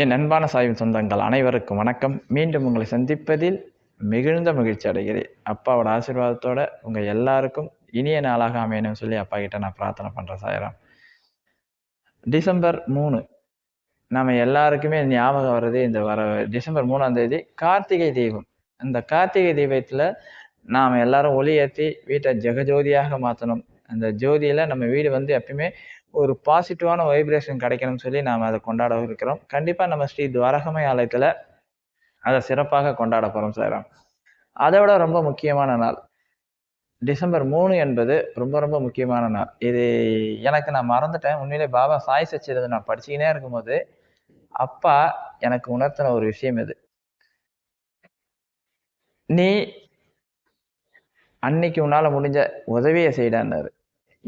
என் அன்பான சாயும் சொந்தங்கள் அனைவருக்கும் வணக்கம். மீண்டும் உங்களை சந்திப்பதில் மிகுந்த மகிழ்ச்சி அடைகிறேன். அப்பாவோட ஆசீர்வாதத்தோட உங்கள் எல்லாருக்கும் இனிய நாளாக அமையணும்னு சொல்லி அப்பா கிட்ட நான் பிரார்த்தனை பண்ணுறேன் சாயராம். டிசம்பர் மூணு. நம்ம எல்லாருக்குமே ஞாபகம் வர்றது இந்த வர டிசம்பர் மூணாம் தேதி கார்த்திகை தீபம். அந்த கார்த்திகை தீபத்தில் நாம் எல்லாரும் ஒளி ஏற்றி வீட்டை ஜெகஜோதியாக மாற்றணும் அந்த ஜோதியில் நம்ம வீடு வந்து எப்பயுமே ஒரு பாசிட்டிவான வைப்ரேஷன் கிடைக்கணும்னு சொல்லி நாம் அதை கொண்டாட இருக்கிறோம். கண்டிப்பாக நம்ம ஸ்ரீ துவாரகமை ஆலயத்தில் அதை சிறப்பாக கொண்டாட போகிறோம் சார். அதை விட ரொம்ப முக்கியமான நாள் டிசம்பர் மூணு என்பது ரொம்ப ரொம்ப முக்கியமான நாள். இது எனக்கு நான் மறந்துட்டேன். உண்மையிலே பாபா சாய் சச்சிரது நான் படிச்சுக்கினே இருக்கும்போது அப்பா எனக்கு உணர்த்தின ஒரு விஷயம் இது. நீ அன்னைக்கு உன்னால் முடிஞ்ச உதவியை செய்டான்னாரு.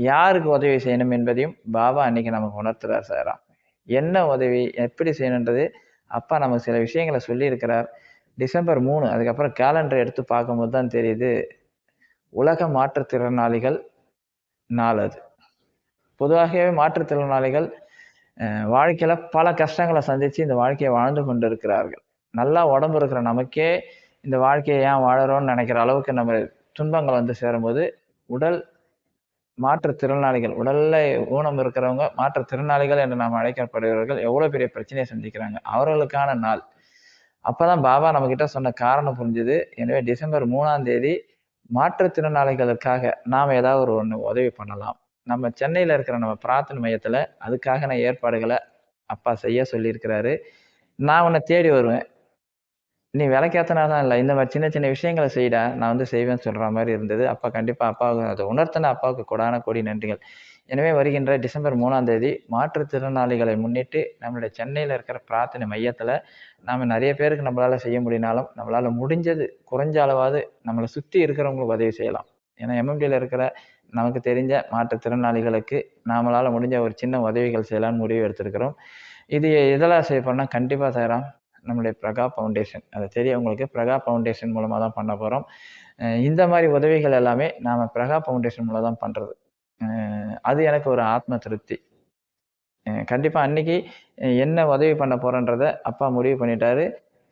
யாருக்கு உதவி செய்யணும் என்பதையும் பாபா அன்னைக்கு நமக்கு உணர்த்துறார் சாரா என்ன உதவி எப்படி செய்யணுன்றது அப்பா நமக்கு சில விஷயங்களை சொல்லியிருக்கிறார். டிசம்பர் மூணு அதுக்கப்புறம் கேலண்டர் எடுத்து பார்க்கும்போது தான் தெரியுது. உலக மாற்றுத்திறனாளிகள் நாள் அது. பொதுவாகவே மாற்றுத்திறனாளிகள் வாழ்க்கையில் பல கஷ்டங்களை சந்தித்து இந்த வாழ்க்கையை வாழ்ந்து கொண்டு இருக்கிறார்கள் நல்லா உடம்பு இருக்கிற நமக்கே இந்த வாழ்க்கையை ஏன் வாழறோம்னு நினைக்கிற அளவுக்கு நம்ம துன்பங்கள் வந்து சேரும்போது உடல் மாற்றுத்திறனாளிகள் உடல்ல ஊனம் இருக்கிறவங்க மாற்றுத்திறனாளிகள் என்று நாம் அழைக்கப்படுகிறவர்கள் எவ்வளோ பெரிய பிரச்சனையை சந்திக்கிறாங்க. அவர்களுக்கான நாள். அப்போதான் பாபா நம்மக்கிட்ட சொன்ன காரணம் புரிஞ்சுது. எனவே டிசம்பர் மூணாம் தேதி மாற்றுத்திறனாளிகளுக்காக நாம் ஏதாவது ஒரு ஒன்று உதவி பண்ணலாம். நம்ம சென்னையில் இருக்கிற நம்ம பிரார்த்தனை மையத்தில் அதுக்காக நான் ஏற்பாடுகளை அப்பா செய்ய சொல்லியிருக்கிறாரு. நான் உன்னை தேடி வருவேன். நீ விலைக்கேத்தனா தான் இல்லை. இந்த மாதிரி சின்ன சின்ன விஷயங்களை செய்டா நான் வந்து செய்வேன்னு சொல்கிற மாதிரி இருந்தது. அப்பா கண்டிப்பாக அப்பாவுக்கு அதை உணர்த்தின அப்பாவுக்கு கொடான கோடி நன்றிகள். எனவே வருகின்ற டிசம்பர் மூணாம் தேதி மாற்றுத்திறனாளிகளை முன்னிட்டு நம்மளுடைய சென்னையில் இருக்கிற பிரார்த்தனை மையத்தில் நாம் நிறைய பேருக்கு நம்மளால் செய்ய முடியினாலும் நம்மளால் முடிஞ்சது குறைஞ்ச அளவாவது நம்மளை சுற்றி இருக்கிறவங்களுக்கு உதவி செய்யலாம். ஏன்னா எம்எம்டியில் இருக்கிற நமக்கு தெரிஞ்ச மாற்றுத்திறனாளிகளுக்கு நம்மளால் முடிஞ்ச ஒரு சின்ன உதவிகள் செய்யலாம்னு முடிவு எடுத்திருக்கிறோம். இது இதெல்லாம் செய்ய கண்டிப்பாக செய்கிறோம் நம்முடைய பிரகா ஃபவுண்டேஷன் அது தெரியும் உங்களுக்கு பிரகா ஃபவுண்டேஷன் மூலமாக தான் பண்ண போகிறோம் இந்த மாதிரி உதவிகள் எல்லாமே நாம் பிரகா ஃபவுண்டேஷன் மூலம் தான் பண்ணுறது அது எனக்கு ஒரு ஆத்ம திருப்தி. கண்டிப்பாக அன்னைக்கு என்ன உதவி பண்ண போகிறன்றத அப்பா முடிவு பண்ணிட்டாரு.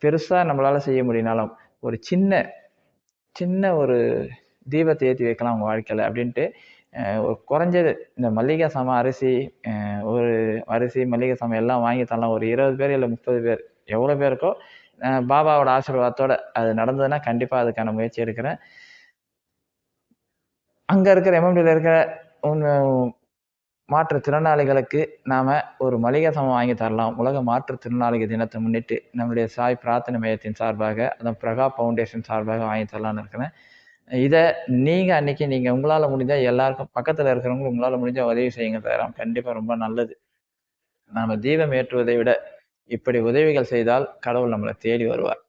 பெருசாக நம்மளால் செய்ய முடியினாலும் ஒரு சின்ன சின்ன ஒரு தீபத்தை ஏற்றி வைக்கலாம் உங்கள் வாழ்க்கையில் அப்படின்ட்டு ஒரு குறைஞ்சது. இந்த மல்லிகை சாமான் அரிசி ஒரு அரிசி மல்லிகை சாமான் எல்லாம் வாங்கி தரலாம். ஒரு இருபது பேர் இல்லை முப்பது பேர். எவ்வளோ பேருக்கோ பாபாவோட ஆசீர்வாதத்தோடு அது நடந்ததுன்னா கண்டிப்பாக அதுக்கான முயற்சி எடுக்கிறேன். அங்கே இருக்கிற எம்எம்டியில் இருக்கிற மாற்றுத்திறனாளிகளுக்கு நாம் ஒரு மளிகை சமம் வாங்கி தரலாம். உலக மாற்றுத்திறனாளிகள் தினத்தை முன்னிட்டு நம்முடைய சாய் பிரார்த்தனை மையத்தின் சார்பாக அதான் பிரகா ஃபவுண்டேஷன் சார்பாக வாங்கி தரலான்னு இருக்கிறேன். இதை நீங்கள் அன்றைக்கி நீங்கள் உங்களால் முடிஞ்சால் எல்லாருக்கும் பக்கத்தில் இருக்கிறவங்க உங்களால் முடிஞ்சால் உதவி செய்யுங்க தரோம் கண்டிப்பாக ரொம்ப நல்லது. நாம் தீபம் ஏற்றுவதை விட இப்படி உதவிகள் செய்தால் கடவுள் நம்மளை தேடி வருவார்.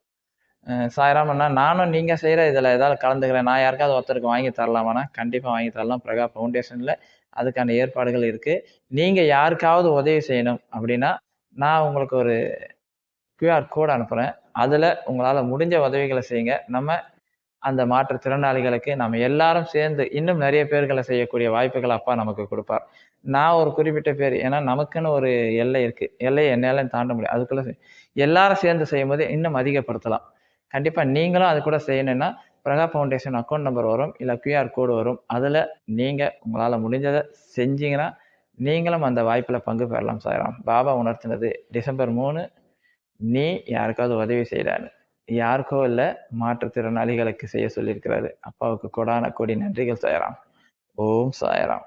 சாயராமண்ணா நானும் நீங்கள் செய்கிற இதில் ஏதாவது கலந்துக்கிறேன். நான் யாருக்காவது ஒருத்தருக்கு வாங்கி தரலாமாண்ணா? கண்டிப்பாக வாங்கி தரலாம். பிரகா ஃபவுண்டேஷனில் அதுக்கான ஏற்பாடுகள் இருக்குது நீங்கள் யாருக்காவது உதவி செய்யணும் அப்படின்னா நான் உங்களுக்கு ஒரு கியூஆர் கோடு அனுப்புகிறேன் அதில் உங்களால் முடிஞ்ச உதவிகளை செய்யுங்க. நம்ம அந்த மாற்றுத்திறனாளிகளுக்கு நம்ம எல்லாரும் சேர்ந்து இன்னும் நிறைய பேர்களை செய்யக்கூடிய வாய்ப்புகள் அப்பா நமக்கு கொடுப்பார். நான் ஒரு குறிப்பிட்ட பேர் ஏன்னா நமக்குன்னு ஒரு எல்லை இருக்குது எல்லையை என்னால தாண்ட முடியும். அதுக்குள்ளே எல்லாரும் சேர்ந்து செய்யும் போது இன்னும் அதிகப்படுத்தலாம். கண்டிப்பாக நீங்களும் அது கூட செய்யணும்னா பிரகா ஃபவுண்டேஷன் அக்கௌண்ட் நம்பர் வரும் இல்லை கியூஆர் கோடு வரும். அதில் நீங்கள் உங்களால் முடிஞ்சதை செஞ்சீங்கன்னா நீங்களும் அந்த வாய்ப்பில் பங்கு பெறலாம் சாராம் பாபா உணர்த்தினது டிசம்பர் மூணு நீ யாருக்காவது உதவி செய்கிறான்னு யாருக்கோ இல்லை மாற்றுத்திறனாளிகளுக்கு செய்ய சொல்லியிருக்கிறாரு. அப்பாவுக்கு கொடான கொடி நன்றிகள் சாயராம். ஓம் சாயராம்.